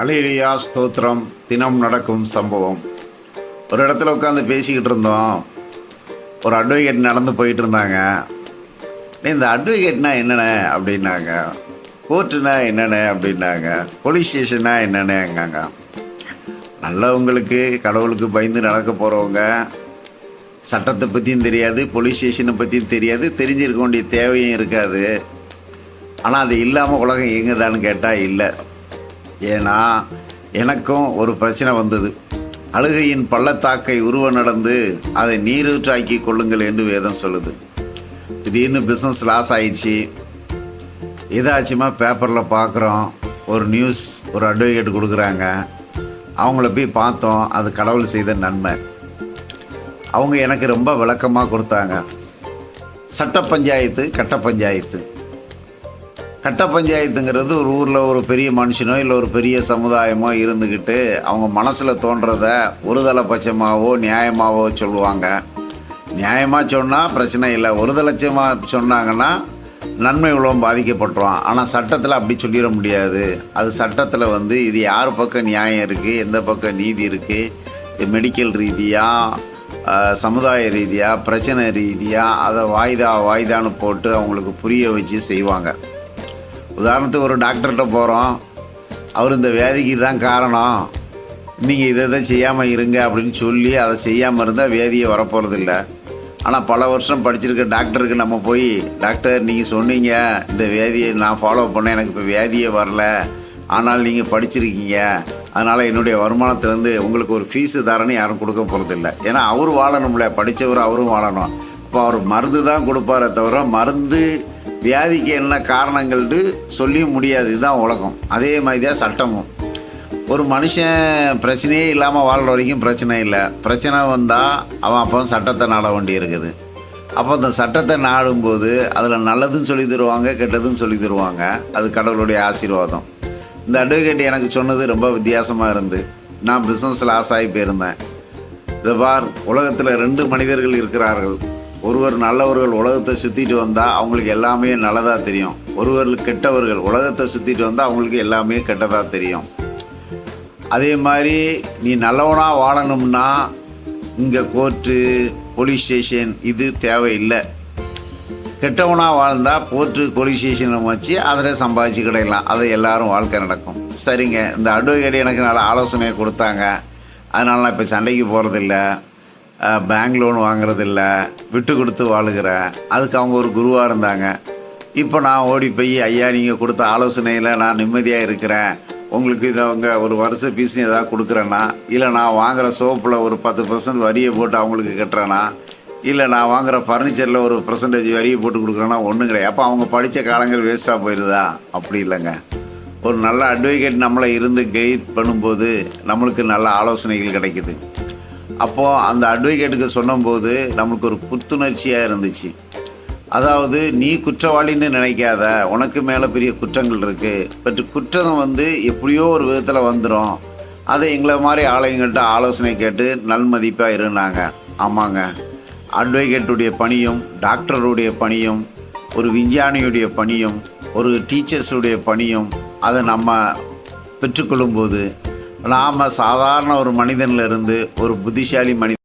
அலையிலியா ஸ்தோத்திரம். தினம் நடக்கும் சம்பவம். ஒரு இடத்துல உட்காந்து பேசிக்கிட்டு இருந்தோம். ஒரு அட்வொகேட் நடந்து போயிட்டு இருந்தாங்க இந்த அட்வொகேட்னா என்னென்ன அப்படின்னாங்க. கோர்ட்டுனா என்னென்ன அப்படின்னாங்க. போலீஸ் ஸ்டேஷன்னா என்னென்னங்காங்க நல்லவங்களுக்கு கடவுளுக்கு பயந்து நடக்க போகிறவங்க சட்டத்தை பற்றியும் தெரியாது போலீஸ் ஸ்டேஷனை பற்றியும் தெரியாது தெரிஞ்சிருக்க வேண்டிய தேவையும் இருக்காது. ஆனால் அது இல்லாமல் உலகம் எங்குதான்னு கேட்டால் இல்லை. ஏன்னா எனக்கும் ஒரு பிரச்சனை வந்தது. அழுகையின் பள்ளத்தாக்கை உருவ நடந்து அதை நீரூற்றாக்கி கொள்ளுங்கள் என்று வேதம் சொல்லுது. திடீர்னு பிஸ்னஸ் லாஸ் ஆயிடுச்சு. ஏதாச்சுமா பேப்பரில் பார்க்குறோம் ஒரு நியூஸ் ஒரு அட்வொகேட் கொடுக்குறாங்க. அவங்கள போய் பார்த்தோம். அது கடவுள் செய்த நன்மை. அவங்க எனக்கு ரொம்ப விளக்கமாக கொடுத்தாங்க. சட்ட பஞ்சாயத்து கட்ட பஞ்சாயத்து. கட்ட பஞ்சாயத்துங்கிறது ஒரு ஊரில் ஒரு பெரிய மனுஷனோ இல்லை ஒரு பெரிய சமுதாயமோ இருந்துக்கிட்டு அவங்க மனசில் தோன்றத ஒருதலை பட்சமாகவோ நியாயமாகவோ சொல்லுவாங்க. நியாயமாக சொன்னால் பிரச்சனை இல்லை. ஒருதலட்சமாக சொன்னாங்கன்னா நன்மை உலகம் பாதிக்கப்பட்டுரும் ஆனால் சட்டத்தில் அப்படி சொல்லிட முடியாது. அது சட்டத்தில் வந்து இது யார் பக்கம் நியாயம் இருக்குது எந்த பக்கம் நீதி இருக்குது மெடிக்கல் ரீதியாக சமுதாய ரீதியாக பிரச்சனை ரீதியாக அதை வாய்தா வாய்தான்னு போட்டு அவங்களுக்கு புரிய வச்சு செய்வாங்க. உதாரணத்துக்கு ஒரு டாக்டர்கிட்ட போகிறோம் அவர் இந்த வேதிக்கு தான் காரணம். நீங்கள் இதை இதை செய்யாமல் இருங்க அப்படின்னு சொல்லி அதை செய்யாமல் இருந்தால் வேதியை வரப்போகிறதில்ல ஆனால் பல வருஷம் படிச்சிருக்க டாக்டருக்கு நம்ம போய் டாக்டர் நீங்கள் சொன்னீங்க இந்த வேதியை நான் ஃபாலோ பண்ணேன் எனக்கு இப்போ வியாதியே வரல. ஆனால் நீங்கள் படிச்சிருக்கீங்க. அதனால் என்னுடைய வருமானத்துலேருந்து உங்களுக்கு ஒரு ஃபீஸு தரணும் யாரும் கொடுக்க போகிறதில்ல ஏன்னா அவர் வாழணும்ல படித்தவர் அவரும் வாழணும். இப்போ அவர் மருந்து தான் கொடுப்பாரே தவிர மருந்து வியாதிக்கு என்ன காரணங்கள்ட்டு சொல்லியும் முடியாது. இதுதான் உலகம். அதே மாதிரி தான் சட்டமும். ஒரு மனுஷன் பிரச்சனையே இல்லாமல் வாழ்கிற வரைக்கும் பிரச்சனை இல்லை. பிரச்சனை வந்தால் அவன் அப்போ சட்டத்தை நாட வேண்டி இருக்குது. அப்போ அந்த சட்டத்தை நாடும்போது அதில் நல்லதும் சொல்லி தருவாங்க கெட்டதும் சொல்லி தருவாங்க. அது கடவுளுடைய ஆசீர்வாதம். இந்த அட்வொகேட் எனக்கு சொன்னது ரொம்ப வித்தியாசமாக இருந்து. நான் பிஸ்னஸ் லாஸ் ஆகி போயிருந்தேன். இந்த பார் உலகத்தில் ரெண்டு மனிதர்கள் இருக்கிறார்கள். ஒருவர் நல்லவர்கள் உலகத்தை சுற்றிட்டு வந்தால் அவங்களுக்கு எல்லாமே நல்லதாக தெரியும். ஒருவர் கெட்டவர்கள் உலகத்தை சுற்றிட்டு வந்தால் அவங்களுக்கு எல்லாமே கெட்டதாக தெரியும். அதே மாதிரி நீ நல்லவனாக வாழணும்னா இங்கே கோர்ட்டு போலீஸ் ஸ்டேஷன் இது தேவையில்லை. கெட்டவனாக வாழ்ந்தால் கோர்ட்டு போலீஸ் ஸ்டேஷனை வச்சு அதில் சம்பாதிச்சு கிடைக்கலாம். அது எல்லோரும் வாழ்க்கை நடக்கும். சரிங்க இந்த அட்வொகேட் எனக்கு நல்ல ஆலோசனையை கொடுத்தாங்க. அதனால் நான் இப்போ சண்டைக்கு போகிறதில்ல பேங்க் லோன் வாங்குறதில்ல விட்டு கொடுத்து வாழுகிறேன். அதுக்கு அவங்க ஒரு குருவாக இருந்தாங்க. இப்போ நான் ஓடி போய் ஐயா நீங்கள் கொடுத்த ஆலோசனையில் நான் நிம்மதியாக இருக்கிறேன். உங்களுக்கு இதை அவங்க ஒரு வருஷ பீஸ் ஏதாவது கொடுக்குறேன்னா இல்லை நான் வாங்குகிற சோப்பில் ஒரு பத்து பர்சன்ட் வரியை போட்டு அவங்களுக்கு கட்டுறேன்னா இல்லை நான் வாங்குகிற ஃபர்னிச்சரில் ஒரு பர்சன்டேஜ் வரியை போட்டு கொடுக்குறேன்னா ஒன்றும் கிடையாது. அப்போ அவங்க படித்த காலங்கள் வேஸ்ட்டாக போயிடுதா அப்படி இல்லைங்க. ஒரு நல்ல அட்வொகேட் நம்மளை இருந்து கைட் பண்ணும்போது நம்மளுக்கு நல்ல ஆலோசனைகள் கிடைக்குது. அப்போது அந்த அட்வொகேட்டுக்கு சொன்னபோது நம்மளுக்கு ஒரு புத்துணர்ச்சியாக இருந்துச்சு. அதாவது நீ குற்றவாளின்னு நினைக்காத. உனக்கு மேலே பெரிய குற்றங்கள் இருக்குது பட் குற்றம் வந்து எப்படியோ ஒரு விதத்தில் வந்துடும் அதை எங்களை மாதிரி ஆளுங்கள்ட்ட ஆலோசனை கேட்டு நல்மதிப்பாக இருந்தாங்க. ஆமாங்க. அட்வொகேட்டுடைய பணியும் டாக்டருடைய பணியும் ஒரு விஞ்ஞானியுடைய பணியும் ஒரு டீச்சர்ஸுடைய பணியும் அதை நம்ம பெற்றுக்கொள்ளும்போது நாம் சாதாரண ஒரு மனிதனிலிருந்து ஒரு புத்திசாலி மனிதன்